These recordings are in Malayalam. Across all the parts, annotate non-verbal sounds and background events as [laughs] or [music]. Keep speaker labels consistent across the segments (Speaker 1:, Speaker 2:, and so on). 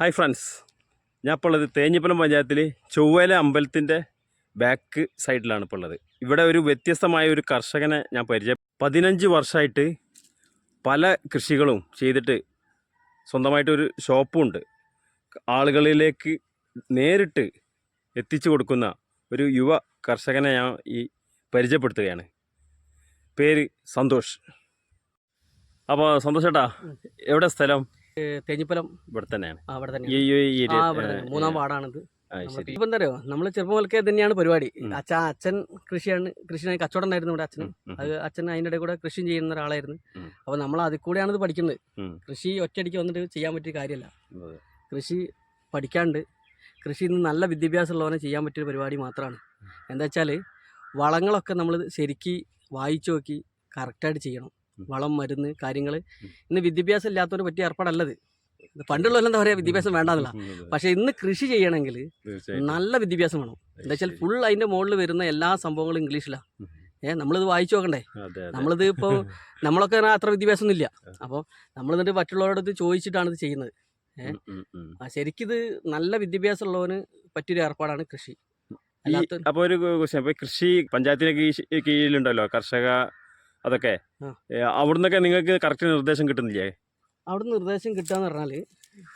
Speaker 1: ഹായ് ഫ്രണ്ട്സ് ഞാൻ ഇപ്പോൾ ഉള്ളത് തേഞ്ഞിപ്പലം പഞ്ചായത്തിൽ ചൊവ്വേല അമ്പലത്തിന്റെ ബാക്ക് സൈഡിലാണ് ഇപ്പോൾ ഉള്ളത് ഇവിടെ ഒരു വ്യത്യസ്തമായ ഒരു കർഷകനെ ഞാൻ പരിചയം പതിനഞ്ച് വർഷമായിട്ട് പല കൃഷികളും ചെയ്തിട്ട് സ്വന്തമായിട്ടൊരു ഷോപ്പും ഉണ്ട്. ആളുകളിലേക്ക് നേരിട്ട് എത്തിച്ചു കൊടുക്കുന്ന ഒരു യുവ കർഷകനെ ഞാൻ ഈ പരിചയപ്പെടുത്തുകയാണ്. പേര് സന്തോഷ്. അപ്പോൾ സന്തോഷേട്ടാ എവിടെ സ്ഥലം?
Speaker 2: തേഞ്ഞിപ്പലം
Speaker 1: ഇവിടെ തന്നെയാണ്.
Speaker 2: അവിടെ തന്നെ
Speaker 1: ഈ ഈ ഏരിയ
Speaker 2: ആ അവിടെ മൂന്നാം വാർഡാണിത്. ഇപ്പൊ എന്താ അറിയോ നമ്മൾ ചെറുപ്പം മുതൽക്കേ തന്നെയാണ് പരിപാടി.
Speaker 1: അച്ഛൻ
Speaker 2: അച്ഛ അച്ഛൻ കൃഷിയാണ് കൃഷി കച്ചവടം ഉണ്ടായിരുന്നു ഇവിടെ അച്ഛനും. അത് അച്ഛൻ അതിന്റെ ഇടയിൽ കൂടെ കൃഷി ചെയ്യുന്ന ഒരാളായിരുന്നു.
Speaker 1: അപ്പൊ
Speaker 2: അപ്പോൾ നമ്മൾ അതിൽ കൂടെയാണ് ഇത് പഠിക്കുന്നത്. കൃഷി ഒറ്റയടിക്ക് വന്നിട്ട് ചെയ്യാൻ പറ്റിയ കാര്യമല്ല. കൃഷി പഠിക്കാണ്ട് കൃഷി ഇന്ന് നല്ല വിദ്യാഭ്യാസം ഉള്ളവനെ ചെയ്യാൻ പറ്റിയ പരിപാടി മാത്രമാണ്. എന്താ വെച്ചാൽ വളങ്ങളൊക്കെ നമ്മൾ ശരിക്ക് വായിച്ചു നോക്കി കറക്റ്റായിട്ട് ചെയ്യണം. വളം മരുന്ന് കാര്യങ്ങൾ. ഇന്ന് വിദ്യാഭ്യാസം ഇല്ലാത്തവന് പറ്റിയ ഏർപ്പാടല്ലത്. പണ്ടുള്ളവരെല്ലാം എന്താ പറയുക വിദ്യാഭ്യാസം വേണ്ടെന്നില്ല പക്ഷേ ഇന്ന് കൃഷി ചെയ്യണമെങ്കിൽ നല്ല വിദ്യാഭ്യാസം വേണം. എന്താ വെച്ചാൽ ഫുൾ അതിന്റെ മുകളിൽ വരുന്ന എല്ലാ സംഭവങ്ങളും ഇംഗ്ലീഷിലാണ് ഏഹ് നമ്മളിത് വായിച്ചു നോക്കണ്ടേ. നമ്മളിത് ഇപ്പോൾ [laughs] നമ്മളൊക്കെ അത്ര വിദ്യാഭ്യാസം ഒന്നും ഇല്ല അപ്പോൾ നമ്മൾ എന്നിട്ട് മറ്റുള്ളവരോട് ചോദിച്ചിട്ടാണ് ഇത് ചെയ്യുന്നത്. ഏഹ്. ശരിക്കിത് നല്ല വിദ്യാഭ്യാസം ഉള്ളവന് പറ്റിയൊരു ഏർപ്പാടാണ് കൃഷി.
Speaker 1: അപ്പോൾ ഒരു ക്വസ്റ്റ്യൻ. അപ്പോൾ കൃഷി പഞ്ചായത്തിന് കീഴിലുണ്ടല്ലോ. കർഷക അതൊക്കെ. അവിടുന്നൊക്കെ നിങ്ങൾക്ക് കറക്റ്റ് നിർദ്ദേശം കിട്ടുന്നില്ലേ?
Speaker 2: അവിടെ നിർദ്ദേശം കിട്ടുക എന്ന് പറഞ്ഞാൽ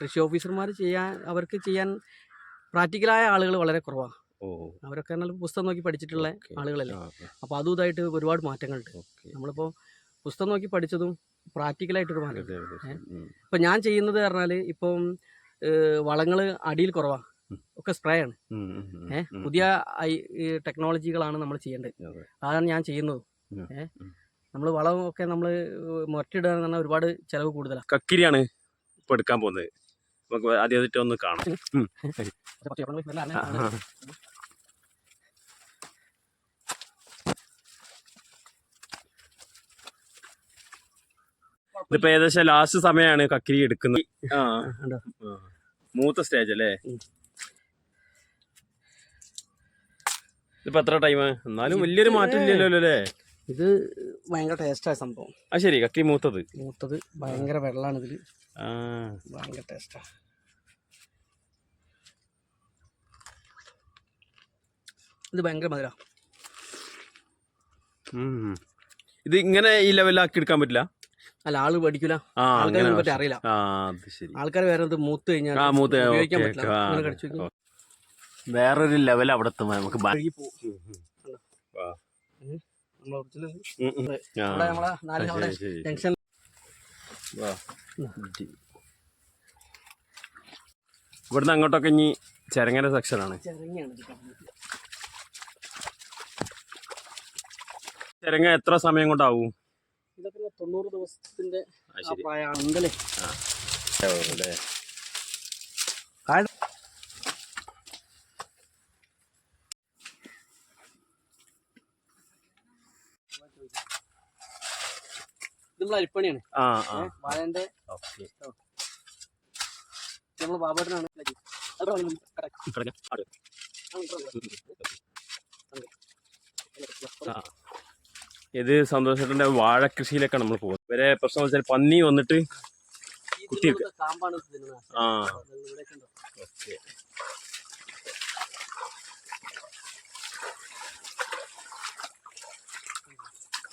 Speaker 2: കൃഷി ഓഫീസർമാർ ചെയ്യാൻ അവർക്ക് ചെയ്യാൻ പ്രാക്ടിക്കലായ ആളുകൾ വളരെ കുറവാണ് അവരൊക്കെ നല്ല പുസ്തകം നോക്കി പഠിച്ചിട്ടുള്ള. ആളുകളല്ലേ. അപ്പോൾ അതും. ഇതായിട്ട് ഒരുപാട് മാറ്റങ്ങളുണ്ട്.
Speaker 1: നമ്മളിപ്പോ
Speaker 2: നമ്മളിപ്പോൾ പുസ്തകം നോക്കി പഠിച്ചതും പ്രാക്ടിക്കലായിട്ടൊരു മാറ്റം. ഇപ്പം ഞാൻ ചെയ്യുന്നത് പറഞ്ഞാൽ ഇപ്പം വളങ്ങൾ അടിയിൽ
Speaker 1: കുറവാ.
Speaker 2: ഒക്കെ സ്പ്രേ ആണ്.
Speaker 1: ഉം, ഉം, ഉം,
Speaker 2: ഏ?
Speaker 1: ഉം.
Speaker 2: പുതിയ ടെക്നോളജികളാണ് നമ്മൾ ചെയ്യേണ്ടത്. അതാണ് ഞാൻ ചെയ്യുന്നത്.
Speaker 1: ഉം. വളവും
Speaker 2: ഒക്കെ വളമൊക്കെ നമ്മൾ മുരട്ടിടുക എന്ന് പറഞ്ഞാൽ ഒരുപാട് ചിലവ് കൂടുതലാണ്
Speaker 1: കക്കിരിയാണ് ഇപ്പൊ എടുക്കാൻ പോകുന്നത്. നമുക്ക് ആദ്യമായിട്ട് ഒന്ന് കാണാം. ഇതിപ്പോ ഏകദേശം ലാസ്റ്റ് സമയമാണ് കക്കിരി എടുക്കുന്നത്. ആ. മൂത്ത സ്റ്റേജ് അല്ലേ. ഇതിപ്പോ എത്ര ടൈം എന്നാലും വലിയൊരു മാറ്റം ഇല്ലല്ലോ അല്ലേ
Speaker 2: ഇത് ഭയങ്കര ടേസ്റ്റായ സംഭവം.
Speaker 1: ആ ശരി കക്കി മൂത്തത്.
Speaker 2: മൂത്തത് ഭയങ്കര വെള്ളമാണ് ഇതിൽ
Speaker 1: ആ.
Speaker 2: ഭയങ്കര ടേസ്റ്റാ ഇത് ഭയങ്കര മധുര.
Speaker 1: ഇത് ഇങ്ങനെ ഈ ലെവലാക്കി എടുക്കാൻ പറ്റില്ല?
Speaker 2: അല്ല ആൾ പഠിക്കൂല. ആൾക്കാരെ പറ്റി അറിയില്ല ആൾക്കാർ വേറെ ഇത് മൂത്ത് കഴിഞ്ഞാൽ ഉപയോഗിക്കാൻ പറ്റില്ല.
Speaker 1: വേറൊരു ലെവൽ അവിടെ നമുക്ക്
Speaker 2: നമ്മളെ നാല്. ജംഗ്ഷൻ.
Speaker 1: ഇവിടുന്ന് അങ്ങോട്ടൊക്കെ ഇനി ചെരങ്ങര സെക്ഷനാണ് ചെരങ്ങ എത്ര സമയം കൊണ്ടാവും?
Speaker 2: ഇതൊക്കെ തൊണ്ണൂറ് ദിവസത്തിന്റെ
Speaker 1: ആ,
Speaker 2: ആ
Speaker 1: ശരി
Speaker 2: പ്രായമാണ് ഉണ്ടല്ലേ
Speaker 1: അല്ലേ
Speaker 2: ഇത് നമ്മൾ അരിപ്പണിയാണ്.
Speaker 1: ആ ആ.
Speaker 2: വാഴന്റെ
Speaker 1: ഓക്കെ.
Speaker 2: നമ്മൾ ബാബേട്ടനാണ്.
Speaker 1: ഇത് സന്തോഷത്തിന്റെ വാഴ കൃഷിയിലേക്കാണ് നമ്മൾ പോകുന്നത്. ഇവരെ പ്രശ്നം വെച്ചാൽ പന്നി വന്നിട്ട്
Speaker 2: കുത്തി.
Speaker 1: ആ? ഓക്കെ.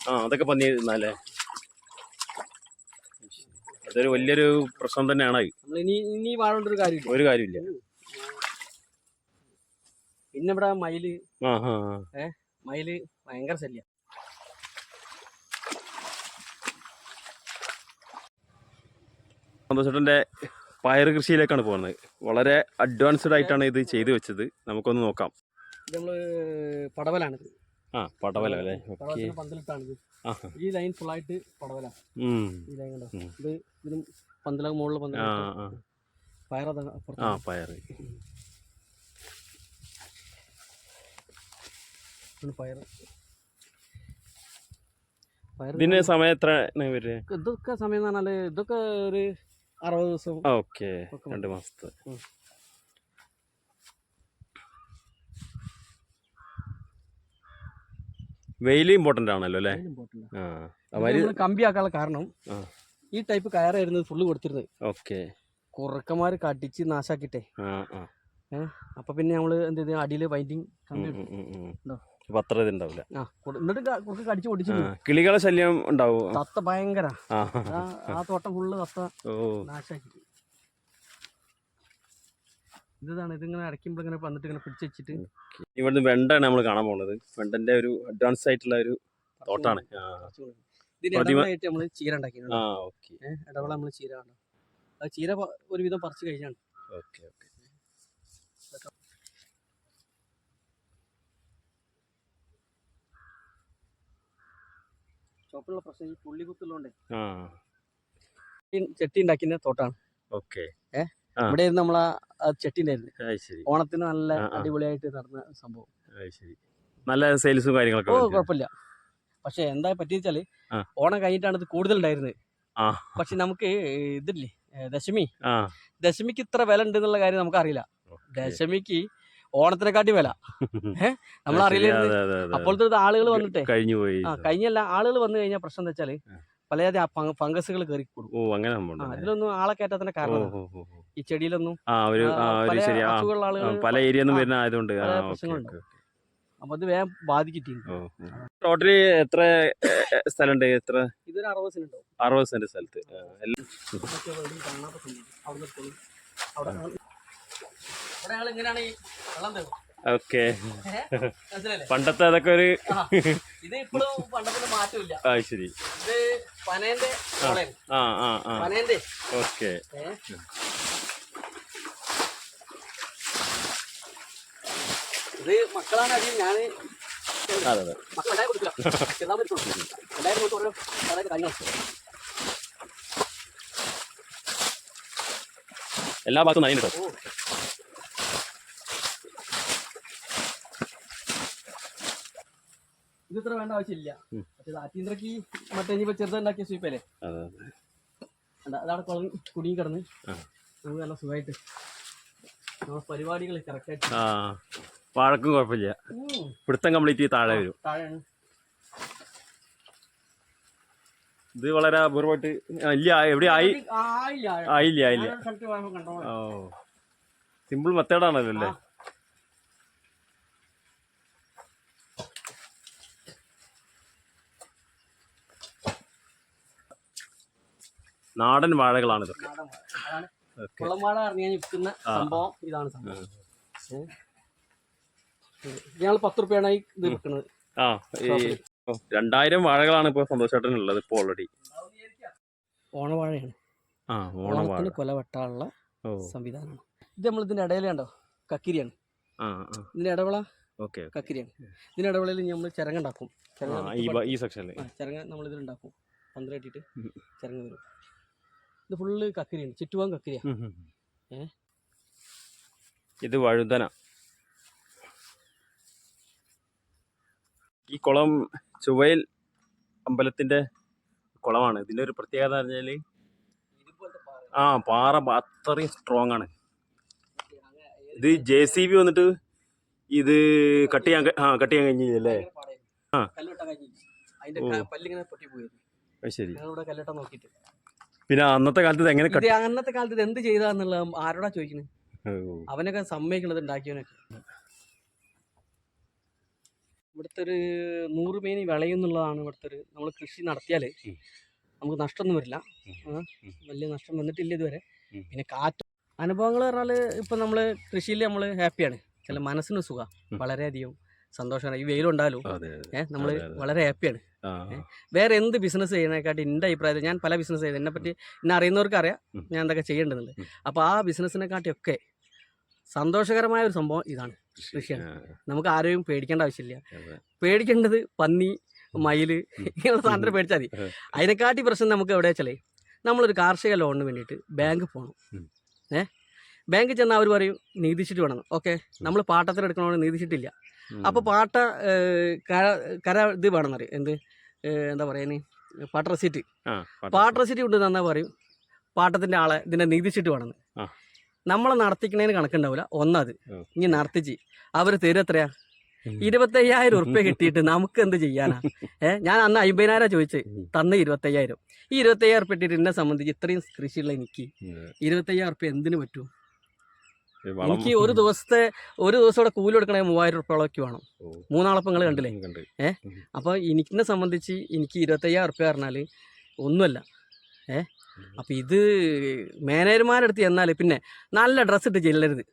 Speaker 1: ആ അതൊക്കെ പന്നി തിന്നാലേ അതൊരു വലിയൊരു പ്രശ്നം തന്നെയാണ്
Speaker 2: ഒരു കാര്യമില്ല. പിന്നെ ഇവിടെ
Speaker 1: മയിൽ.
Speaker 2: മയിൽ ഭയങ്കര ശല്യ.
Speaker 1: സന്തോഷേട്ടന്റെ പയർ കൃഷിയിലേക്കാണ് പോകുന്നത്. വളരെ അഡ്വാൻസ്ഡ് ആയിട്ടാണ് ഇത് ചെയ്തു വെച്ചത്. നമുക്കൊന്ന് നോക്കാം.
Speaker 2: നമ്മൾ പടവലാണ്.
Speaker 1: ആ പടവല അല്ലേ? ഓക്കെ.
Speaker 2: ഈ ലൈൻ ഫുൾ ആയിട്ട്
Speaker 1: പടവല.
Speaker 2: ഈ ലൈൻ കണ്ടോ? ഇത് ഇതിനും പന്തല മുകളിൽ പന്തല പയറതാണ്
Speaker 1: ആ. പയർ
Speaker 2: പയർ പയർ
Speaker 1: സമയം എത്ര
Speaker 2: ഇതൊക്കെ സമയം എന്ന് പറഞ്ഞാൽ ഇതൊക്കെ ഒരു അറുപത് ദിവസം
Speaker 1: ഓക്കെ. രണ്ട് മാസത്തെ. വെയിൽ ഇമ്പോർട്ടന്റ് ആണല്ലോ അല്ലേ?
Speaker 2: കമ്പിയാക്കാനുള്ള കാരണം. ഈ ടൈപ്പ് കയറായിരുന്നു ഫുള്ള് കൊടുത്തിരുന്നത്.
Speaker 1: ഓക്കെ
Speaker 2: കുറുക്കന്മാർ കടിച്ച് നാശാക്കിട്ടെ അപ്പൊ പിന്നെ നമ്മൾ എന്ത് ചെയ്തു? അടിയിൽ വൈൻഡിങ്
Speaker 1: അത്ര ഇതുണ്ടാവില്ല
Speaker 2: എന്നിട്ട് കുറുക്ക് കടിച്ച്
Speaker 1: കിളികളെ ശല്യം ഉണ്ടാവും?
Speaker 2: തത്ത ഭയങ്കര.
Speaker 1: ആ.
Speaker 2: തോട്ടം ഫുള്ള് തത്ത നാശാക്കി ഇതാണ്. ഇതിങ്ങനെ അടയ്ക്കുമ്പോൾ ഇങ്ങനെ വന്നിട്ട് ഇങ്ങനെ പിടിച്ച് വെച്ചിട്ട്
Speaker 1: ഇവിടുന്ന് വെണ്ടാണ് നമ്മൾ കാണാൻ പോകുന്നത് വെണ്ടന്റെ ഒരു അഡ്വാൻസ് ആയിട്ടുള്ള ഒരു തോട്ടാണ്. ആ.
Speaker 2: നമ്മൾ ചീര ഉണ്ടാക്കിയിട്ടുണ്ട്. ഇടവള ചീര കണ്ടു. ആ ചീര ഒരുവിധം പറിച്ച് കഴിഞ്ഞാണ്.
Speaker 1: Okay okay.
Speaker 2: ചോപ്പിലുള്ള പ്രശ്നം ഈ പുള്ളി കുത്തുള്ളതുകൊണ്ടേ ചെട്ടി ഉണ്ടാക്കിയ തോട്ടാണ്.
Speaker 1: ഓക്കെ.
Speaker 2: ഇവിടെ ഇരുന്ന് നമ്മളാ ചെട്ടി ഉണ്ടായിരുന്നു ഓണത്തിന് നല്ല. അടിപൊളിയായിട്ട് നടന്ന സംഭവം.
Speaker 1: നല്ല സെയിൽസും കാര്യങ്ങളൊക്കെ
Speaker 2: ഓ. കുഴപ്പമില്ല പക്ഷെ എന്താ
Speaker 1: പറ്റിയെച്ചാൽ.
Speaker 2: ഓണം കഴിഞ്ഞിട്ടാണ് ഇത് കൂടുതൽ ഉണ്ടായിരുന്നത്. പക്ഷെ നമുക്ക് ഇതില്ലേ ദശമി. ദശമിക്ക് ഇത്ര വില ഉണ്ട് എന്നുള്ള കാര്യം നമുക്ക്
Speaker 1: അറിയില്ല
Speaker 2: ദശമിക്ക് ഓണത്തിനെക്കാട്ടി വില. [laughs] നമ്മൾ
Speaker 1: അറിയില്ല.
Speaker 2: അപ്പോഴത്തെ ആളുകൾ വന്നിട്ടേ.
Speaker 1: കഴിഞ്ഞു പോയി.
Speaker 2: ആ കഴിഞ്ഞല്ല ആളുകൾ വന്നു കഴിഞ്ഞാൽ പ്രശ്നം എന്താ വെച്ചാൽ
Speaker 1: ആ.
Speaker 2: പലജാതി ഫംഗസുകൾ കയറി
Speaker 1: ഓ അങ്ങനെ
Speaker 2: അതിലൊന്നും ആളെ കയറ്റാത്തതിന്റെ കാരണം. ഈ ചെടിയിലൊന്നും
Speaker 1: ആ
Speaker 2: ആ,
Speaker 1: ആ
Speaker 2: അസുഖമുള്ള ആളുകൾ
Speaker 1: പല ഏരിയ വരുന്ന ആയതുകൊണ്ട്. ആ
Speaker 2: പ്രശ്നങ്ങളുണ്ട്. അപ്പൊ അത് വേഗം ബാധിക്കിട്ടുണ്ട്.
Speaker 1: ടോട്ടലി എത്ര സ്ഥലമുണ്ട്? എത്ര?
Speaker 2: ഇതൊരു അറുപത് സെന്റ്
Speaker 1: അറുപത് സെന്റ് സ്ഥലത്ത്.
Speaker 2: അവിടെ ഇങ്ങനെയാണ് ഈ വെള്ളം തരും
Speaker 1: ഓക്കെ. പണ്ടത്തെ അതൊക്കെ ഒരു.
Speaker 2: ഇത് ഇപ്പോഴും പണ്ടത്തിന്റെ മാറ്റമില്ല.
Speaker 1: ആ ശരി.
Speaker 2: ഇത് പനേന്റെ
Speaker 1: ആ ആ ആ
Speaker 2: പനേന്റെ.
Speaker 1: ഓക്കെ?
Speaker 2: ഇത് മക്കളാണ് ഞാൻ
Speaker 1: അതെ അതെ.
Speaker 2: മക്കളുണ്ടായി കൊടുക്കില്ല ചെന്നാൻ പറ്റുള്ളൂ എല്ലാവരും കൊടുത്ത് ഓരോ അതായത് കാര്യങ്ങൾ
Speaker 1: എല്ലാ ഭാഗത്തും നനയുണ്ട് കേട്ടോ
Speaker 2: ഓ ഇത് ഇത്ര വേണ്ട ആവശ്യമില്ല. പക്ഷേ അറ്റീന്ദ്രക്ക് മറ്റേ ഇനിയിപ്പോ ചെറുതുണ്ടാക്കിയ സ്വീപ്പല്ലേ
Speaker 1: അതെ അതെ.
Speaker 2: അല്ല അതാണ് കുളം കുടുങ്ങി കിടന്ന്. നമുക്ക് നല്ല സുഖമായിട്ട് നമ്മുടെ പരിപാടികൾ കറക്റ്റായിട്ട്
Speaker 1: വാഴക്കും കുഴപ്പമില്ല. പിടുത്തം കംപ്ലീറ്റ് താഴെ വരും.
Speaker 2: താഴെയാണ്.
Speaker 1: ഇത് വളരെ അപൂർവമായിട്ട് ഇല്ല എവിടെ ആയി?
Speaker 2: ആയില്ല
Speaker 1: ആയില്ല ആയില്ല ഓ. സിമ്പിൾ മെത്തേഡാണല്ലോ അല്ലേ? നാടൻ വാഴകളാണ് ഇതൊക്കെ
Speaker 2: കുളംവാഴ അറിഞ്ഞാൽ വിൽക്കുന്ന സംഭവം ഇതാണ് സംഭവം. ഞങ്ങൾ പത്ത് റുപ്യാണ് ഈ ഇത് വിൽക്കുന്നത്.
Speaker 1: ആ രണ്ടായിരം വാഴകളാണ് ഇപ്പോൾ സന്തോഷേട്ടനുള്ളത് ഇപ്പോൾ ഓൾറെഡി
Speaker 2: ഓണവാഴയാണ്
Speaker 1: ആ ഓണവാഴ
Speaker 2: ഓണത്തിന് കൊല സംവിധാനമാണ്. ഇത് നമ്മൾ ഇതിന്റെ ഇടയിലുണ്ടോ കക്കിരിയാണ്. ഇതിന്റെ ഇടവള
Speaker 1: ഓക്കെ
Speaker 2: കക്കിരിയാണ്. ഇതിന്റെ ഇടവളയിൽ നമ്മൾ ചിരങ്ങ ഉണ്ടാക്കും. ചിരങ്ങ
Speaker 1: ഈ സെക്ഷനിൽ
Speaker 2: ചിരങ്ങ നമ്മൾ ഇതിലുണ്ടാക്കും. പന്ത് കെട്ടിയിട്ട്
Speaker 1: ഉം.
Speaker 2: ചിരങ്ങ വരും. ഇത് ഫുള്ള് കക്കരിയാണ് ചുറ്റുപാൻ കക്കരിയാണ്?
Speaker 1: ഇത് വഴുതന. ഈ കുളം ചുവയിൽ അമ്പലത്തിന്റെ കുളമാണ്. ഇതിന്റെ ഒരു പ്രത്യേകത എന്ന്
Speaker 2: പറഞ്ഞാൽ
Speaker 1: ആ പാറ അത്രയും സ്ട്രോങ് ആണ്. ഇത് ജെ സി ബി വന്നിട്ട് ഇത് കട്ട് ചെയ്യാൻ ആ കട്ട് ചെയ്യാൻ കഴിഞ്ഞില്ലേ? ആ. ശരി.
Speaker 2: കല്ലുവെട്ടാൻ നോക്കിയിട്ട്.
Speaker 1: പിന്നെ അന്നത്തെ കാലത്ത് ഇത് എങ്ങനെ
Speaker 2: ഇത് അന്നത്തെ കാലത്ത് ഇത് എന്ത് ചെയ്താന്നുള്ള ആരോടാ ചോദിക്കുന്നത് അവനൊക്കെ സമ്മതിക്കണത് ഉണ്ടാക്കിയവനൊക്കെ. ഇവിടുത്തെ ഒരു നൂറ് മേനി വിളയുന്നുള്ളതാണ് ഇവിടുത്തെ ഒരു നമ്മൾ കൃഷി നടത്തിയാൽ നമുക്ക് നഷ്ടമൊന്നും വരില്ല. വലിയ നഷ്ടം വന്നിട്ടില്ല ഇതുവരെ. പിന്നെ കാറ്റ് അനുഭവങ്ങൾ പറഞ്ഞാൽ ഇപ്പം നമ്മൾ കൃഷിയിൽ നമ്മൾ ഹാപ്പിയാണ്. ചില മനസ്സിന് സുഖം. വളരെയധികം. സന്തോഷമാണ്. ഈ
Speaker 1: വെയിലുണ്ടാലും
Speaker 2: ഏഹ് നമ്മൾ. വളരെ ഹാപ്പിയാണ്. വേറെ എന്ത് ബിസിനസ് ചെയ്യുന്നതിനെക്കാട്ടി എന്റെ അഭിപ്രായത്തിൽ ഞാൻ പല ബിസിനസ് ചെയ്ത് എന്നെ പറ്റി എന്നെ അറിയുന്നവർക്ക് അറിയാം. ഞാൻ എന്തൊക്കെ ചെയ്യേണ്ടതുണ്ട്. അപ്പോൾ ആ ബിസിനസ്സിനെക്കാട്ടിയൊക്കെ സന്തോഷകരമായ ഒരു സംഭവം ഇതാണ് കൃഷിയാണ്. നമുക്ക് ആരെയും പേടിക്കേണ്ട ആവശ്യമില്ല. പേടിക്കേണ്ടത് പന്നി മയിൽ ഇങ്ങനെയുള്ള സാധനം പേടിച്ചാൽ മതി. അതിനെക്കാട്ടി പ്രശ്നം നമുക്ക് എവിടെ വെച്ചാലേ നമ്മളൊരു കാർഷിക ലോണിന് വേണ്ടിയിട്ട് ബാങ്ക് പോകണം ഏഹ് ബാങ്കിൽ ചെന്നാൽ അവർ പറയും നീതിച്ചിട്ട് വേണം. ഓക്കെ. നമ്മൾ പാട്ടത്തിൽ എടുക്കണമെന്ന് നികുതിച്ചിട്ടില്ല
Speaker 1: ഉം.
Speaker 2: അപ്പോൾ പാട്ട കര കര ഇത് വേണമെന്ന് പറയും. എന്ത്? എന്താ പറയുന്നത് പാട്ട റെസിറ്റ്.
Speaker 1: പാട്ട്.
Speaker 2: റെസിറ്റ്. കൊണ്ട് തന്നാൽ പറയും? പാട്ടത്തിന്റെ ആളെ ഇതിന്റെ നീതി വേണമെന്ന്
Speaker 1: വേണം
Speaker 2: നമ്മളെ നടത്തിക്കണേന് കണക്കുണ്ടാവില്ല ഒന്നത്. ഇനി നടത്തിച്ച്. അവർ തരും എത്രയാ? ഇരുപത്തയ്യായിരം ഉറുപ്പ്യ കിട്ടിയിട്ട് നമുക്ക് എന്ത് ചെയ്യാനാ? ഏഹ് ഞാൻ അന്ന് അമ്പതിനായിരം ചോദിച്ചത് തന്ന് ഇരുപത്തയ്യായിരം. ഈ ഇരുപത്തയ്യായിരം ഉറുപ്പ്യ ഇട്ടിട്ട് എന്നെ സംബന്ധിച്ച് ഇത്രയും കൃഷിയുള്ള എനിക്ക് ഇരുപത്തയ്യായിരം ഉറുപ്പ്യ എന്തിനു പറ്റും? എനിക്ക് ഒരു ദിവസത്തെ ഒരു ദിവസം ഇവിടെ കൂലി കൊടുക്കണേ മൂവായിരം ഉറുപ്പ്യോളൊക്കെ വേണം. മൂന്നാളപ്പം നിങ്ങൾ കണ്ടില്ലേ?
Speaker 1: ഏഹ്
Speaker 2: അപ്പോൾ എനിക്കിനെ സംബന്ധിച്ച് എനിക്ക് ഇരുപത്തയ്യായിരം ഉറുപ്പ്യ പറഞ്ഞാൽ ഒന്നുമല്ല. ഏ? അപ്പോൾ ഇത് മാനേജർമാരെടുത്ത് എന്നാൽ പിന്നെ നല്ല ഡ്രസ്സ് ഇട്ട് ചെല്ലരുത്.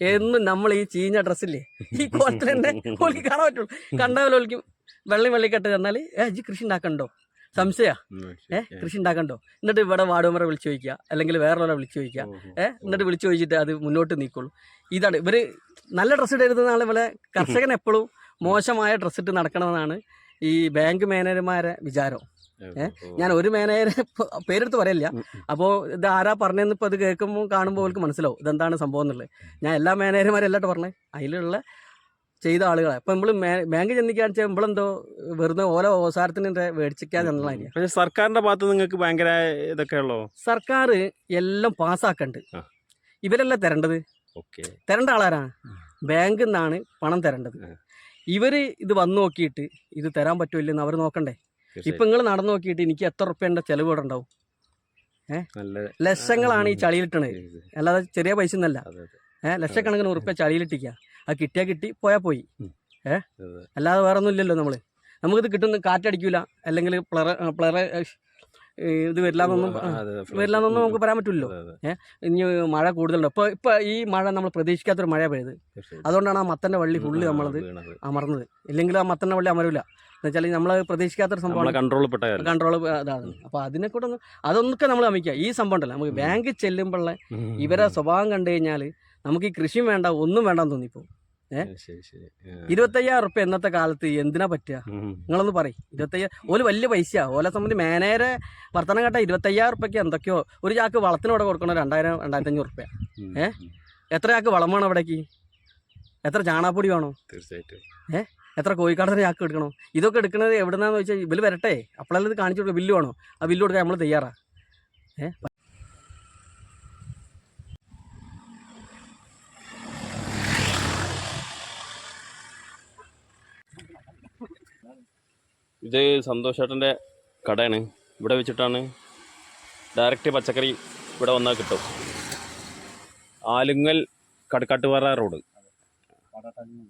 Speaker 2: എന്നും നമ്മൾ ഈ ചീഞ്ഞ ഡ്രസ്സില്ലേ? ഈ [laughs] കോലത്തിൽ തന്നെ ഓലിക്ക് കാണാൻ പറ്റുള്ളൂ. കണ്ടാൽ ഓലിക്ക് വെള്ളം വെള്ളിക്കെട്ട് തന്നാൽ ഏ ജി കൃഷി ഉണ്ടാക്കണ്ടോ സംശയ?
Speaker 1: ഏഹ്
Speaker 2: ഏ. കൃഷി ഉണ്ടാക്കണ്ടോ എന്നിട്ട് ഇവിടെ വാടുമറെ വിളിച്ചു ചോദിക്കുക. അല്ലെങ്കിൽ വേറെ വിളിച്ചു ചോദിക്കുക.
Speaker 1: ഓ, ഓ.
Speaker 2: ഏ? എന്നിട്ട് വിളിച്ചു ചോദിച്ചിട്ട് അത് മുന്നോട്ട് നീക്കുള്ളൂ. ഇതാണ്. ഇവർ നല്ല ഡ്രസ്സ് ഇടരുതെന്നാണ് ഇവിടെ കർഷകൻ എപ്പോഴും മോശമായ ഡ്രസ്സ് ഇട്ട് നടക്കണമെന്നാണ് ഈ ബാങ്ക് മാനേജർമാരെ വിചാരം.
Speaker 1: ഏഹ്
Speaker 2: ഞാൻ ഒരു മാനേജർ പേരെടുത്ത് പറയില്ല. അപ്പോൾ ഇത് ആരാ പറഞ്ഞതെന്ന് ഇപ്പോൾ അത് കേൾക്കുമ്പോൾ കാണുമ്പോൾ അവർക്ക് മനസ്സിലാവും ഇതെന്താണ് സംഭവം എന്നുള്ളത്. ഞാൻ എല്ലാ മാനേജർമാരും അല്ലാട്ട് പറഞ്ഞത് അതിലുള്ള ചെയ്ത ആളുകളെ. അപ്പൊ നമ്മൾ ബാങ്ക് ചെന്നിക്കാന്ന് വെച്ചാൽ നമ്മളെന്തോ വെറുതെ ഓരോ അവസാനത്തിന് മേടിച്ചിക്കാൻ
Speaker 1: പക്ഷെ സർക്കാരിന്റെ ഭാഗത്ത് നിങ്ങൾക്ക് ഭയങ്കര ഇതൊക്കെ ഉള്ളോ?
Speaker 2: സർക്കാർ എല്ലാം പാസ്സാക്കണ്ട്. ഇവരല്ല തരേണ്ടത്? തരണ്ട ആളാരാണ് ബാങ്കിൽ നിന്നാണ് പണം തരേണ്ടത്.
Speaker 1: ഇവർ
Speaker 2: ഇവർ ഇത് വന്നു നോക്കിയിട്ട് ഇത് തരാൻ പറ്റുമില്ലെന്ന് അവർ നോക്കണ്ടേ? ഇപ്പൊ നിങ്ങൾ നടന്നു നോക്കിയിട്ട് എനിക്ക് എത്ര റുപ്യേന്റെ ചെലവ് ഇവിടെ ഉണ്ടാവും? ലക്ഷങ്ങളാണ് ഈ ചളിയിലിട്ടണത്. അല്ലാതെ ചെറിയ പൈസ ഒന്നല്ല ഏഹ് ലക്ഷക്കണക്കിന് ഉറുപ്പ്യ ചളിയിലിട്ടിക്കുക അത് കിട്ടിയാൽ കിട്ടി പോയാൽ പോയി.
Speaker 1: ഏ?
Speaker 2: അല്ലാതെ വേറെ ഒന്നും ഇല്ലല്ലോ നമ്മൾ നമുക്കിത് കിട്ടുന്ന കാറ്റടിക്കൂല. അല്ലെങ്കിൽ പ്ലറ പ്ലറ ഇത് വരില്ലാന്നൊന്നും വരില്ലാന്നൊന്നും നമുക്ക് പറയാൻ പറ്റില്ലല്ലോ.
Speaker 1: അതെ,
Speaker 2: ഇനി മഴ കൂടുതലുണ്ട്. ഇപ്പോൾ ഇപ്പോൾ ഈ മഴ നമ്മൾ പ്രതീക്ഷിക്കാത്തൊരു മഴ പെയ്ത്. അതുകൊണ്ടാണ് ആ മത്തന്റെ വള്ളി ഫുള്ള് നമ്മളത്. അമർന്നത്. ഇല്ലെങ്കിൽ ആ മത്തന്റെ വള്ളി അമരില്ല എന്ന് വെച്ചാൽ നമ്മൾ പ്രതീക്ഷിക്കാത്തൊരു
Speaker 1: സംഭവം കൺട്രോൾ
Speaker 2: കൺട്രോൾ അതാണ്. അപ്പോൾ അതിനെ കൂടെ ഒന്ന് അതൊന്നൊക്കെ നമ്മൾ അമിക്കുക ഈ സംഭവം ഉണ്ടല്ലോ. നമുക്ക് ബാങ്കിൽ ചെല്ലുമ്പോഴുള്ള ഇവരെ സ്വഭാവം കണ്ടു കഴിഞ്ഞാൽ നമുക്ക് ഈ കൃഷിയും വേണ്ട ഒന്നും വേണ്ടെന്ന് തോന്നിപ്പോ. ഇരുപത്തയ്യായിരം ഉറുപ്പ്യ ഇന്നത്തെ കാലത്ത് എന്തിനാ പറ്റുക. നിങ്ങളൊന്ന് പറയും. ഇരുപത്തയ്യായിരം ഓൽ വലിയ പൈസ ഓലെ സംബന്ധിച്ച് മേനേരെ വർത്തനം കേട്ട ഇരുപത്തയ്യായിരം ഉറുപ്പ്യക്ക് എന്തൊക്കെയോ ഒരു ചാക്ക് വളത്തിനോടെ കൊടുക്കണോ രണ്ടായിരം രണ്ടായിരത്തി അഞ്ഞൂറ് ഉറുപ്പ്യ? എത്ര ചാക്ക് വളം വേണം അവിടേക്ക് എത്ര ചാണാപ്പൊടി വേണോ?
Speaker 1: തീർച്ചയായിട്ടും.
Speaker 2: എത്ര കോഴിക്കാടത്തിന് ചാക്ക് എടുക്കണോ? ഇതൊക്കെ എടുക്കുന്നത് എവിടെന്നാന്ന് വെച്ചാൽ ബില്ല് വരട്ടെ. അപ്പോഴല്ലേ ഇത് കാണിച്ചു കൊടുക്കുക ബില്ല് വേണോ? ആ ബില്ല് കൊടുക്കാൻ നമ്മൾ തയ്യാറാ. ഏ?
Speaker 1: ഇത് സന്തോഷേട്ടന്റെ കടയാണ്. ഇവിടെ വെച്ചിട്ടാണ് ഡയറക്റ്റ് പച്ചക്കറി ഇവിടെ വന്നാൽ കിട്ടും. ആലുങ്ങൽ കടക്കാട്ടുപാറ റോഡ്.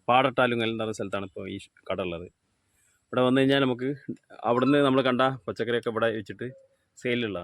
Speaker 1: പാടട്ടാലുങ്ങൽ എന്ന് പറഞ്ഞ സ്ഥലത്താണ് ഇപ്പോൾ ഈ കട ഉള്ളത്. ഇവിടെ വന്നു കഴിഞ്ഞാൽ നമുക്ക് അവിടുന്ന് നമ്മൾ കണ്ട പച്ചക്കറിയൊക്കെ ഇവിടെ വെച്ചിട്ട് സെയിലുള്ള